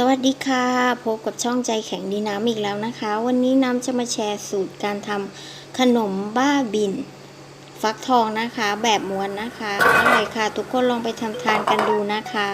สวัสดีค่ะ พบกับช่องใจแข็งดีน้ำอีกแล้วนะคะ วันนี้น้ำจะมาแชร์สูตรการทำขนมบ้าบิน ฟักทองนะคะ แบบม้วนนะคะอร่อยค่ะ ทุกคนลองไปทำทานกันดูนะคะ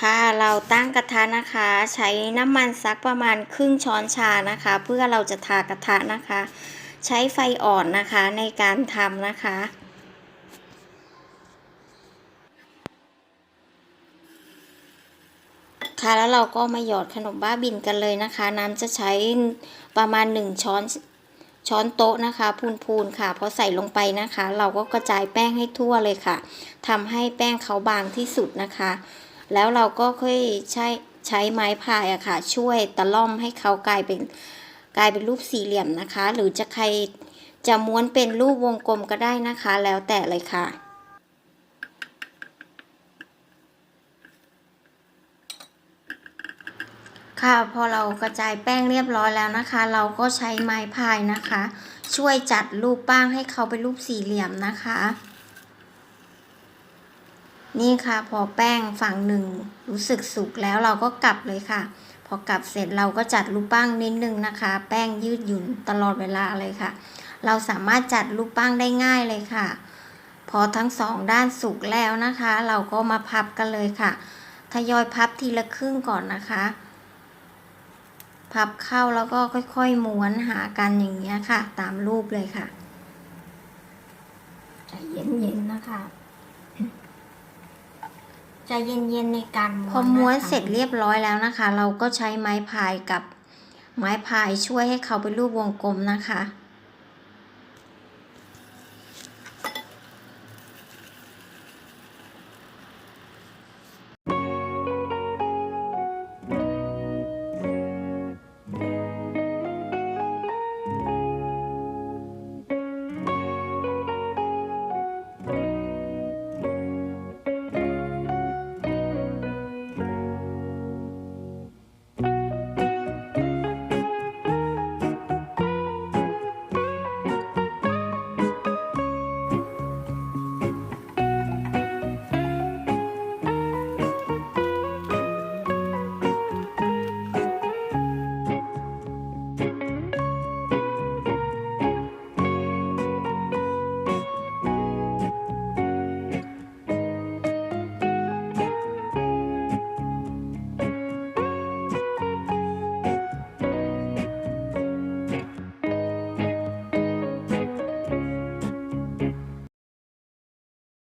ค่ะเราตั้งกระทะนะคะ ใช้น้ำมันสักประมาณครึ่งช้อนชานะคะ เพื่อเราจะทากระทะนะคะ ใช้ไฟอ่อนนะคะในการทำนะคะ ค่ะแล้วเราก็มาหยอดขนมบ้าบินกันเลยนะคะ น้ำจะใช้ประมาณ 1 ช้อนช้อนโต๊ะนะคะพูนๆค่ะพอใส่ลงไปนะคะ เราก็กระจายแป้งให้ทั่วเลยค่ะทำให้แป้งเขาบางที่สุดนะคะ แล้วเราก็ค่อยใช้ใช้ไม้พายอะค่ะ ช่วยตะล่อมให้เขากลายเป็นกลายเป็นรูปสี่เหลี่ยมนะคะ หรือจะใครจะม้วนเป็นรูปวงกลมก็ได้นะคะ แล้วแต่เลยค่ะค่ะพอเรากระจายแป้งเรียบร้อยแล้วนะคะ เราก็ใช้ไม้พายนะคะ ช่วยจัดรูปป้างให้เขาเป็นรูปสี่เหลี่ยมนะคะ นี่ค่ะพอแป้งฝั่งหนึ่งรู้สึกสุกแล้วเราก็กลับเลยค่ะ พอกลับเสร็จเราก็จัดรูปปั้งนิดนึงนะคะ แป้งยืดหยุ่นตลอดเวลาเลยค่ะ เราสามารถจัดรูปปั้งได้ง่ายเลยค่ะ พอทั้งสองด้านสุกแล้วนะคะ เราก็มาพับกันเลยค่ะทยอยพับทีละครึ่งก่อนนะคะ พับเข้าแล้วก็ค่อยๆม้วนหากันอย่างเงี้ยค่ะ ตามรูปเลยค่ะใจเย็นๆนะคะ จะเย็นๆในการม้วนพอม้วนเสร็จเรียบร้อยแล้วนะคะ เราก็ใช้ไม้พายกับไม้พายช่วยให้เขาเป็นรูปวงกลมนะคะ